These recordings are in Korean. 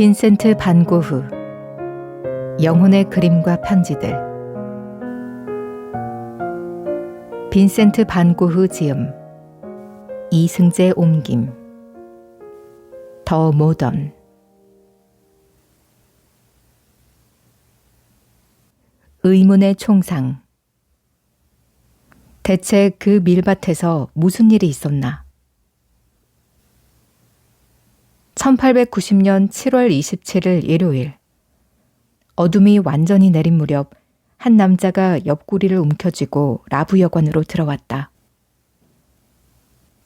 빈센트 반 고흐. 영혼의 그림과 편지들. 빈센트 반 고흐 지음. 이승재 옮김. 더 모던. 의문의 총상. 대체 그 밀밭에서 무슨 일이 있었나? 1890년 7월 27일 일요일. 어둠이 완전히 내린 무렵 한 남자가 옆구리를 움켜쥐고 라부 여관으로 들어왔다.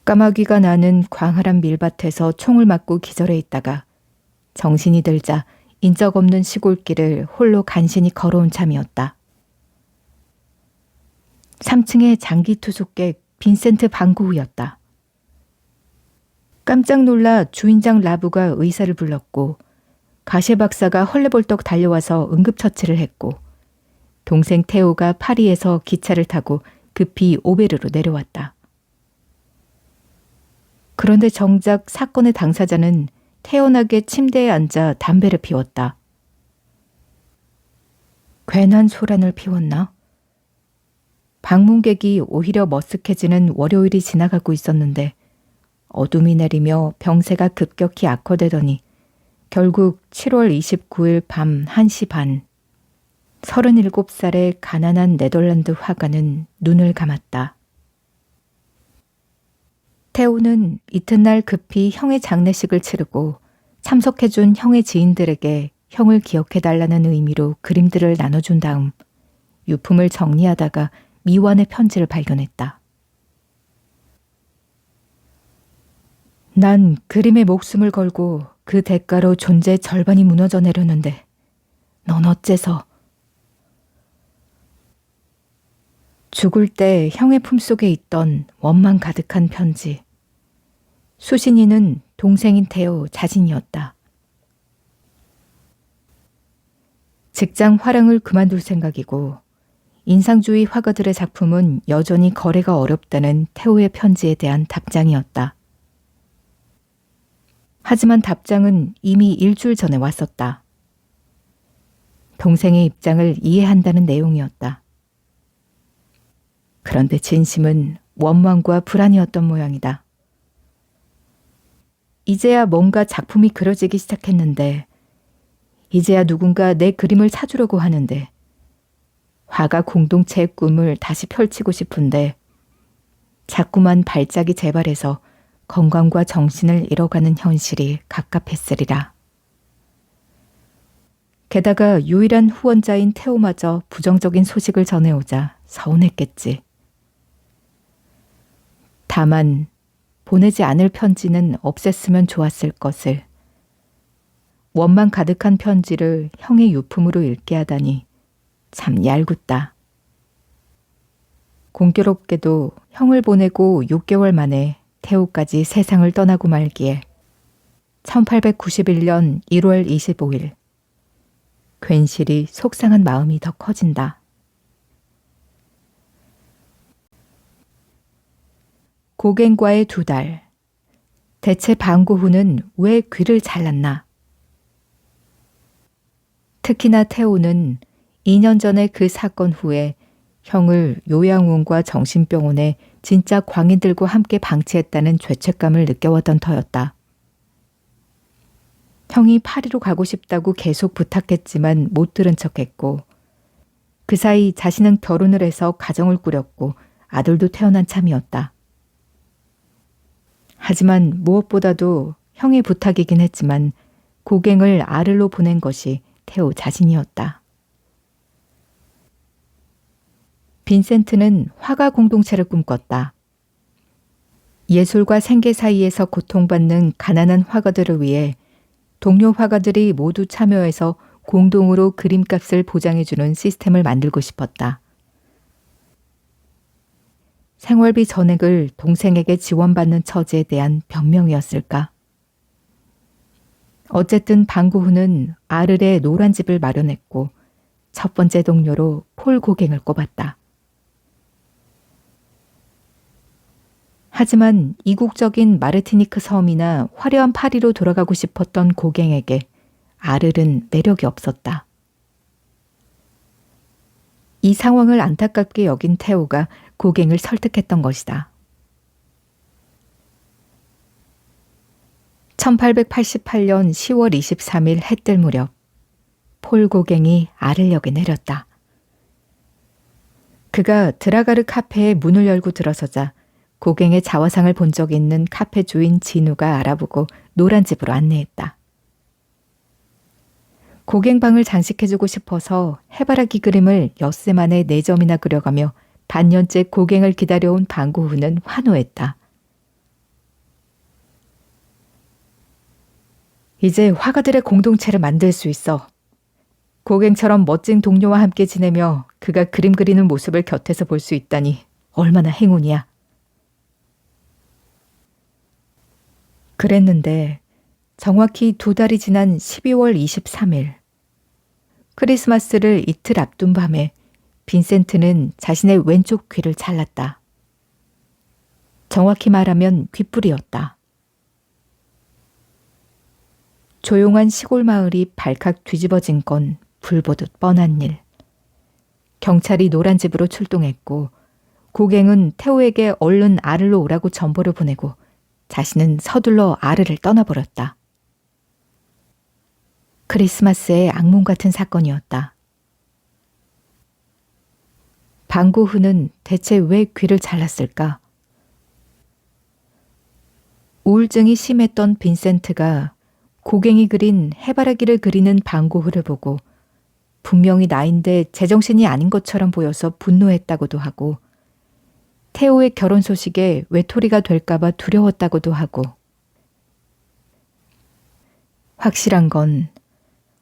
까마귀가 나는 광활한 밀밭에서 총을 맞고 기절해 있다가 정신이 들자 인적 없는 시골길을 홀로 간신히 걸어온 참이었다. 3층의 장기 투숙객 빈센트 방고우였다. 깜짝 놀라 주인장 라부가 의사를 불렀고 가셰 박사가 헐레벌떡 달려와서 응급처치를 했고 동생 테오가 파리에서 기차를 타고 급히 오베르로 내려왔다. 그런데 정작 사건의 당사자는 태연하게 침대에 앉아 담배를 피웠다. 괜한 소란을 피웠나? 방문객이 오히려 머쓱해지는 월요일이 지나가고 있었는데 어둠이 내리며 병세가 급격히 악화되더니 결국 7월 29일 밤 1시 반 37살의 가난한 네덜란드 화가는 눈을 감았다. 태우는 이튿날 급히 형의 장례식을 치르고 참석해준 형의 지인들에게 형을 기억해달라는 의미로 그림들을 나눠준 다음 유품을 정리하다가 미완의 편지를 발견했다. 난 그림에 목숨을 걸고 그 대가로 존재의 절반이 무너져 내렸는데 넌 어째서 죽을 때 형의 품속에 있던 원망 가득한 편지. 수신이는 동생인 태호 자신이었다. 직장 화랑을 그만둘 생각이고 인상주의 화가들의 작품은 여전히 거래가 어렵다는 태호의 편지에 대한 답장이었다. 하지만 답장은 이미 일주일 전에 왔었다. 동생의 입장을 이해한다는 내용이었다. 그런데 진심은 원망과 불안이었던 모양이다. 이제야 뭔가 작품이 그려지기 시작했는데, 이제야 누군가 내 그림을 사주려고 하는데, 화가 공동체의 꿈을 다시 펼치고 싶은데, 자꾸만 발작이 재발해서 건강과 정신을 잃어가는 현실이 갑갑했으리라. 게다가 유일한 후원자인 태호마저 부정적인 소식을 전해오자 서운했겠지. 다만 보내지 않을 편지는 없앴으면 좋았을 것을. 원망 가득한 편지를 형의 유품으로 읽게 하다니 참 얄궂다. 공교롭게도 형을 보내고 6개월 만에 태우까지 세상을 떠나고 말기에 1891년 1월 25일 괜시리 속상한 마음이 더 커진다. 고갱과의 두 달. 대체 방고 후는 왜 귀를 잘랐나? 특히나 태호는 2년 전에 그 사건 후에 형을 요양원과 정신병원에 진짜 광인들과 함께 방치했다는 죄책감을 느껴왔던 터였다. 형이 파리로 가고 싶다고 계속 부탁했지만 못 들은 척했고 그 사이 자신은 결혼을 해서 가정을 꾸렸고 아들도 태어난 참이었다. 하지만 무엇보다도 형의 부탁이긴 했지만 고갱을 아를로 보낸 것이 태호 자신이었다. 빈센트는 화가 공동체를 꿈꿨다. 예술과 생계 사이에서 고통받는 가난한 화가들을 위해 동료 화가들이 모두 참여해서 공동으로 그림값을 보장해주는 시스템을 만들고 싶었다. 생활비 전액을 동생에게 지원받는 처지에 대한 변명이었을까? 어쨌든 방구 후는 아르레 노란 집을 마련했고 첫 번째 동료로 폴 고갱을 꼽았다. 하지만 이국적인 마르티니크 섬이나 화려한 파리로 돌아가고 싶었던 고갱에게 아를은 매력이 없었다. 이 상황을 안타깝게 여긴 태호가 고갱을 설득했던 것이다. 1888년 10월 23일 해뜰 무렵 폴 고갱이 아를역에 내렸다. 그가 드라가르 카페에 문을 열고 들어서자 고갱의 자화상을 본 적 있는 카페 주인 진우가 알아보고 노란 집으로 안내했다. 고갱방을 장식해주고 싶어서 해바라기 그림을 엿새 만에 네 점이나 그려가며 반년째 고갱을 기다려온 방구후는 환호했다. 이제 화가들의 공동체를 만들 수 있어. 고갱처럼 멋진 동료와 함께 지내며 그가 그림 그리는 모습을 곁에서 볼 수 있다니 얼마나 행운이야. 그랬는데 정확히 두 달이 지난 12월 23일 크리스마스를 이틀 앞둔 밤에 빈센트는 자신의 왼쪽 귀를 잘랐다. 정확히 말하면 귓불이었다. 조용한 시골 마을이 발칵 뒤집어진 건 불보듯 뻔한 일. 경찰이 노란 집으로 출동했고 고갱은 태호에게 얼른 아르로 오라고 전보를 보내고 자신은 서둘러 아르를 떠나버렸다. 크리스마스의 악몽 같은 사건이었다. 방구후는 대체 왜 귀를 잘랐을까? 우울증이 심했던 빈센트가 고갱이 그린 해바라기를 그리는 방구후를 보고 분명히 나인데 제정신이 아닌 것처럼 보여서 분노했다고도 하고 태호의 결혼 소식에 외톨이가 될까봐 두려웠다고도 하고 확실한 건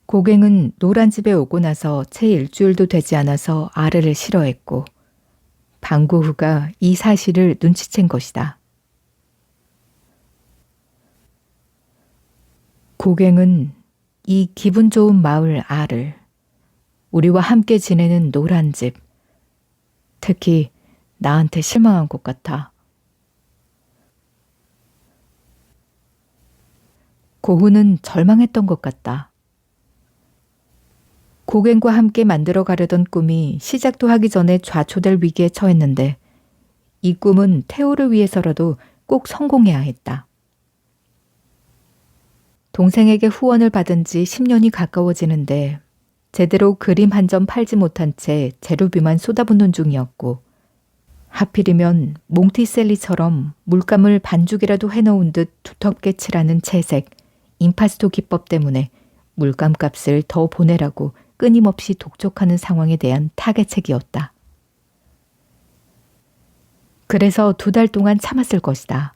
고갱은 노란 집에 오고 나서 채 일주일도 되지 않아서 아르를 싫어했고 방구후가 이 사실을 눈치챈 것이다. 고갱은 이 기분 좋은 마을 아를 우리와 함께 지내는 노란 집 특히 나한테 실망한 것 같아. 고흐는 절망했던 것 같다. 고갱과 함께 만들어 가려던 꿈이 시작도 하기 전에 좌초될 위기에 처했는데 이 꿈은 태호를 위해서라도 꼭 성공해야 했다. 동생에게 후원을 받은 지 10년이 가까워지는데 제대로 그림 한 점 팔지 못한 채 재료비만 쏟아붓는 중이었고 하필이면 몽티셀리처럼 물감을 반죽이라도 해놓은 듯 두텁게 칠하는 채색, 임파스토 기법 때문에 물감 값을 더 보내라고 끊임없이 독촉하는 상황에 대한 타겟책이었다. 그래서 두 달 동안 참았을 것이다.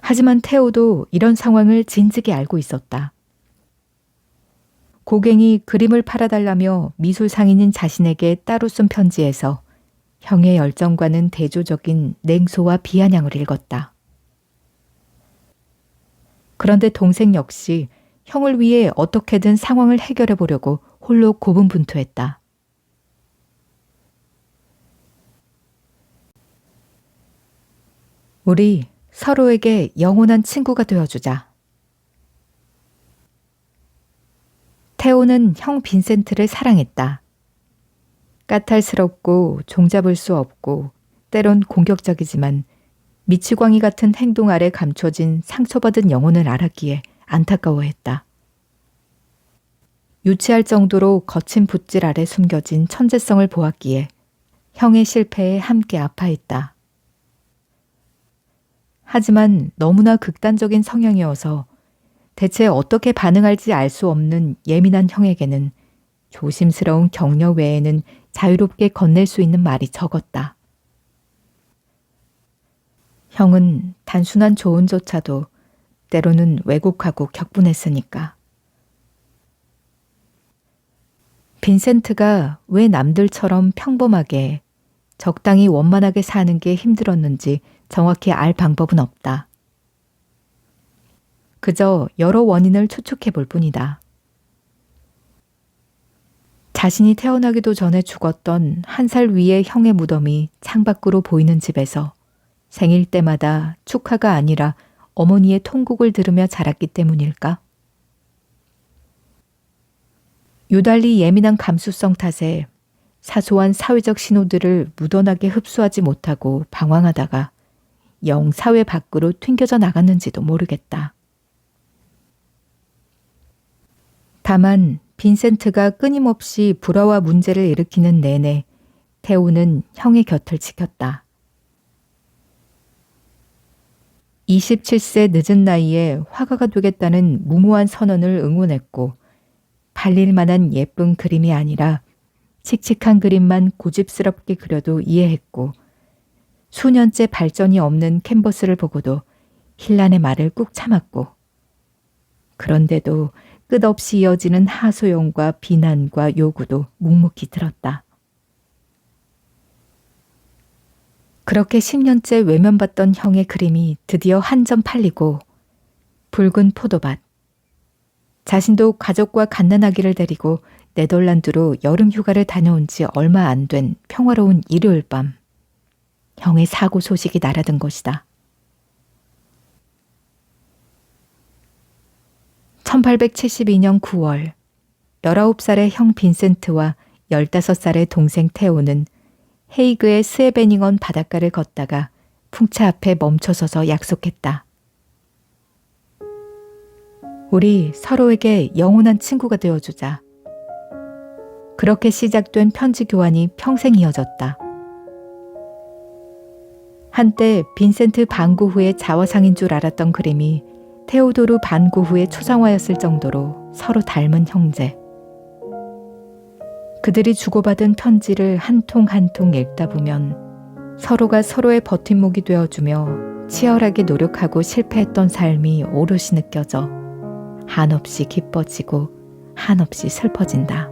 하지만 태호도 이런 상황을 진즉에 알고 있었다. 고갱이 그림을 팔아달라며 미술 상인인 자신에게 따로 쓴 편지에서 형의 열정과는 대조적인 냉소와 비아냥을 읽었다. 그런데 동생 역시 형을 위해 어떻게든 상황을 해결해 보려고 홀로 고분분투했다. 우리 서로에게 영원한 친구가 되어주자. 태호는 형 빈센트를 사랑했다. 까탈스럽고 종잡을 수 없고 때론 공격적이지만 미치광이 같은 행동 아래 감춰진 상처받은 영혼을 알았기에 안타까워했다. 유치할 정도로 거친 붓질 아래 숨겨진 천재성을 보았기에 형의 실패에 함께 아파했다. 하지만 너무나 극단적인 성향이어서 대체 어떻게 반응할지 알 수 없는 예민한 형에게는 조심스러운 격려 외에는 자유롭게 건넬 수 있는 말이 적었다. 형은 단순한 조언조차도 때로는 왜곡하고 격분했으니까. 빈센트가 왜 남들처럼 평범하게 적당히 원만하게 사는 게 힘들었는지 정확히 알 방법은 없다. 그저 여러 원인을 추측해 볼 뿐이다. 자신이 태어나기도 전에 죽었던 한 살 위의 형의 무덤이 창밖으로 보이는 집에서 생일 때마다 축하가 아니라 어머니의 통곡을 들으며 자랐기 때문일까? 유달리 예민한 감수성 탓에 사소한 사회적 신호들을 묻어나게 흡수하지 못하고 방황하다가 영 사회 밖으로 튕겨져 나갔는지도 모르겠다. 다만 빈센트가 끊임없이 불화와 문제를 일으키는 내내 태우는 형의 곁을 지켰다. 27세 늦은 나이에 화가가 되겠다는 무모한 선언을 응원했고 팔릴 만한 예쁜 그림이 아니라 칙칙한 그림만 고집스럽게 그려도 이해했고 수년째 발전이 없는 캔버스를 보고도 힐란의 말을 꾹 참았고 그런데도 끝없이 이어지는 하소연과 비난과 요구도 묵묵히 들었다. 그렇게 10년째 외면받던 형의 그림이 드디어 한 점 팔리고 붉은 포도밭. 자신도 가족과 갓난아기를 데리고 네덜란드로 여름 휴가를 다녀온 지 얼마 안 된 평화로운 일요일 밤. 형의 사고 소식이 날아든 것이다. 1872년 9월, 19살의 형 빈센트와 15살의 동생 테오는 헤이그의 스에베닝원 바닷가를 걷다가 풍차 앞에 멈춰서서 약속했다. 우리 서로에게 영원한 친구가 되어주자. 그렇게 시작된 편지 교환이 평생 이어졌다. 한때 빈센트 반고흐의 자화상인 줄 알았던 그림이 테오도르 반고흐의 초상화였을 정도로 서로 닮은 형제. 그들이 주고받은 편지를 한 통 한 통 읽다 보면 서로가 서로의 버팀목이 되어주며 치열하게 노력하고 실패했던 삶이 오롯이 느껴져 한없이 기뻐지고 한없이 슬퍼진다.